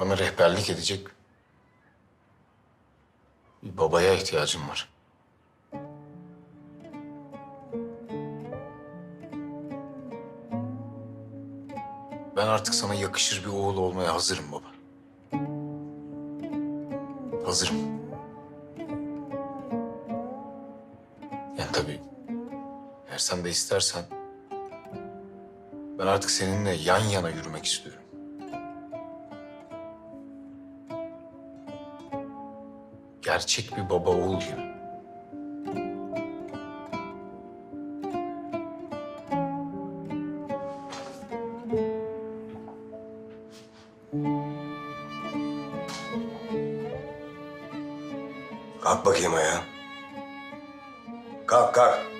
Bana rehberlik edecek bir babaya ihtiyacım var. Ben artık sana yakışır bir oğul olmaya hazırım baba. Hazırım. Yani tabii eğer sen de istersen ben artık seninle yan yana yürümek istiyorum. Gerçek bir baba oğul gibi. Kalk bakayım ayağa. Kalk kalk.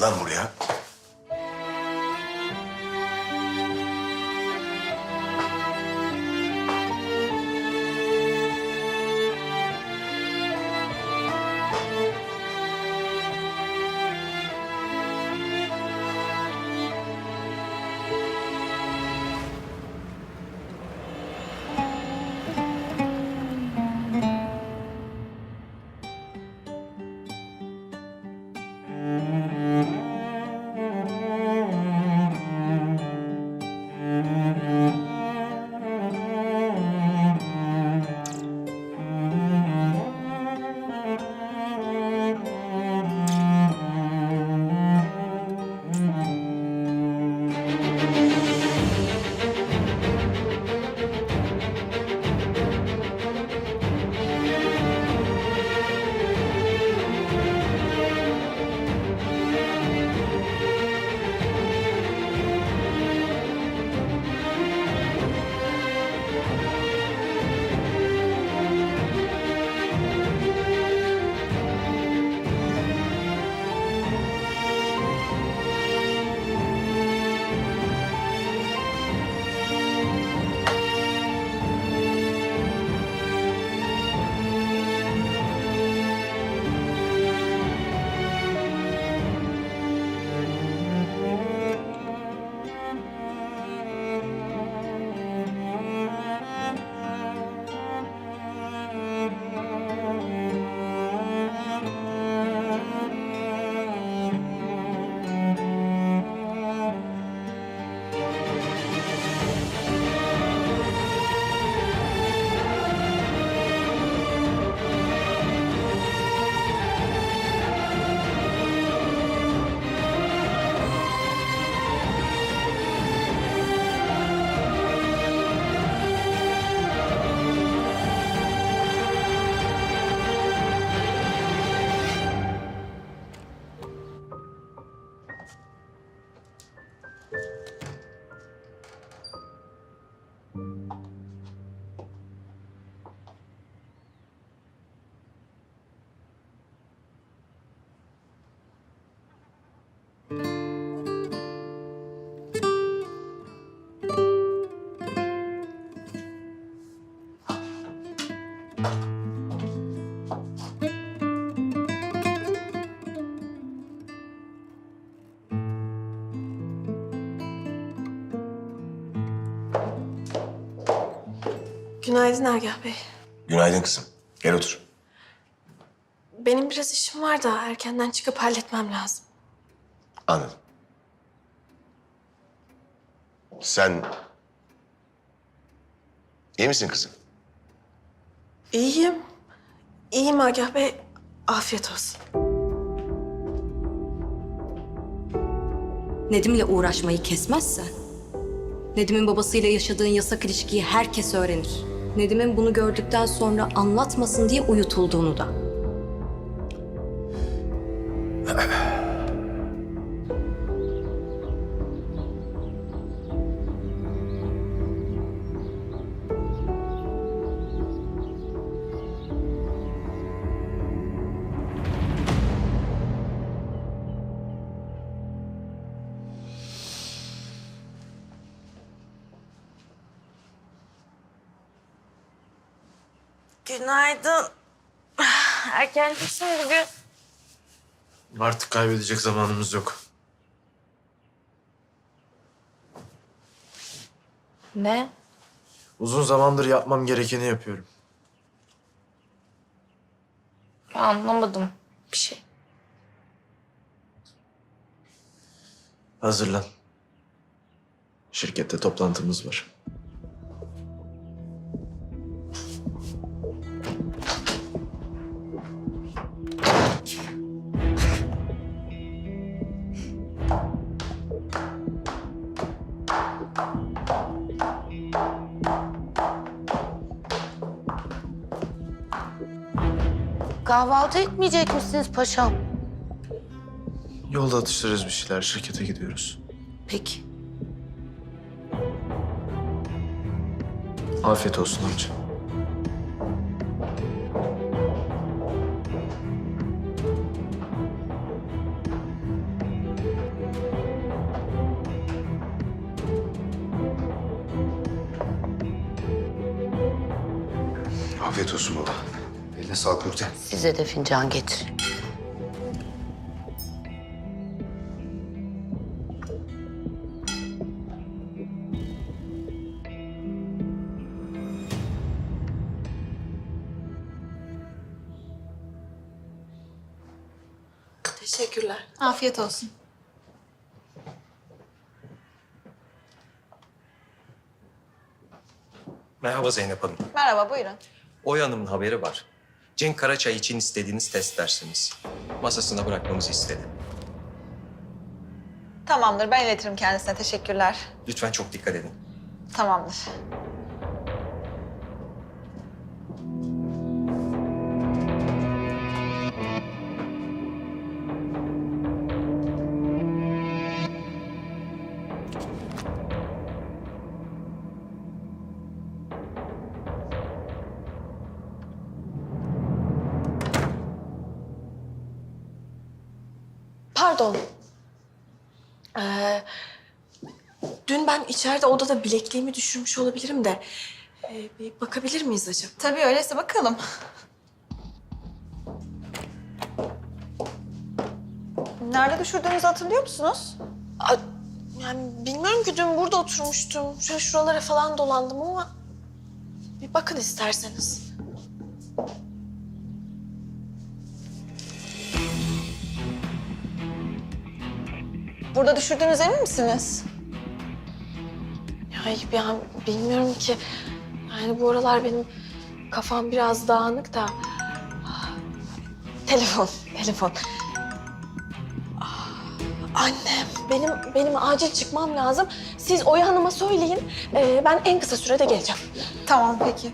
Lan buraya. Günaydın Agah Bey. Günaydın kızım. Gel otur. Benim biraz işim var da erkenden çıkıp halletmem lazım. Anladım. Sen... iyi misin kızım? İyiyim. İyiyim Agah Bey. Afiyet olsun. Nedim'le uğraşmayı kesmezsen, Nedim'in babasıyla yaşadığın yasak ilişkiyi herkes öğrenir. Nedim'in bunu gördükten sonra anlatmasın diye uyutulduğunu da. Günaydın. Erkencisin bugün. Artık kaybedecek zamanımız yok. Ne? Uzun zamandır yapmam gerekeni yapıyorum. Ben anlamadım bir şey. Hazırlan. Şirkette toplantımız var. Kahvaltı etmeyecek misiniz paşam? Yolda atıştırırız bir şeyler. Şirkete gidiyoruz. Peki. Afiyet olsun amca. Afiyet olsun baba. Eline sağlık Nurten. Size de fincan getir. Teşekkürler. Afiyet olsun. Merhaba Zeynep Hanım. Merhaba, buyurun. Oy Hanım'ın haberi var. Cenk Karaçay için istediğiniz test dersiniz. Masasına bırakmamızı istedi. Tamamdır, ben iletirim kendisine. Teşekkürler. Lütfen çok dikkat edin. Tamamdır. Pardon. Ee, dün ben içeride odada bilekliğimi düşürmüş olabilirim de... ee, bir bakabilir miyiz acaba? Tabii öyleyse bakalım. Nerede düşürdüğünüzü hatırlıyor musunuz? Aa, yani bilmiyorum ki dün burada oturmuştum. Şöyle şuralara falan dolandım ama... Bir bakın isterseniz. Burada düşürdüğünüz emin misiniz? Ay ben bilmiyorum ki. Yani bu aralar benim kafam biraz dağınık da. Telefon, telefon. Ah, Annem, benim benim acil çıkmam lazım. Siz Oya Hanım'a söyleyin. Ee, ben en kısa sürede geleceğim. Tamam, peki.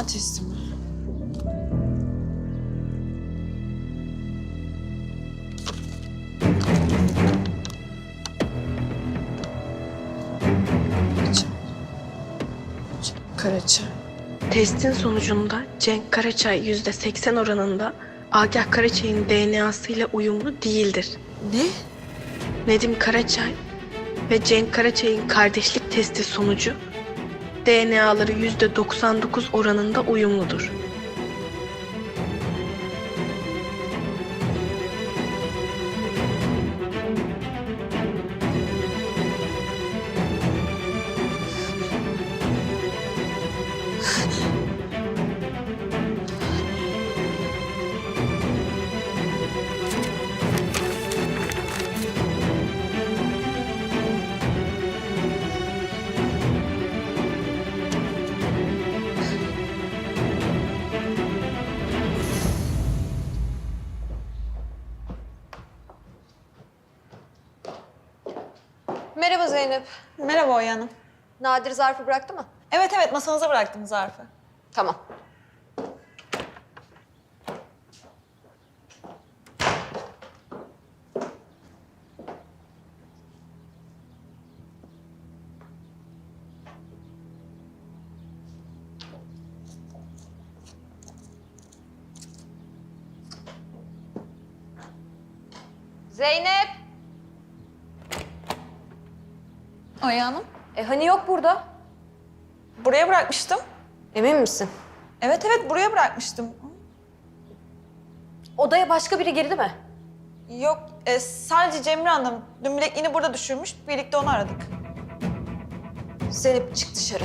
DNA testi mi? Karaçay. Testin sonucunda Cenk Karaçay yüzde seksen oranında Agah Karaçay'ın DNA'sıyla uyumlu değildir. Ne? Nedim Karaçay ve Cenk Karaçay'ın kardeşlik testi sonucu DNA'ları yüzde 99 oranında uyumludur. Oya Hanım. Nadir zarfı bıraktı mı? Evet evet masanıza bıraktım zarfı. Tamam. Zeynep. Oya Hanım. E hani yok burada? Buraya bırakmıştım. Emin misin? Evet evet buraya bırakmıştım. Odaya başka biri girdi mi? Yok e, sadece Cemre Hanım. Dün bilekliğini burada düşürmüş. Birlikte onu aradık. Zeynep çık dışarı.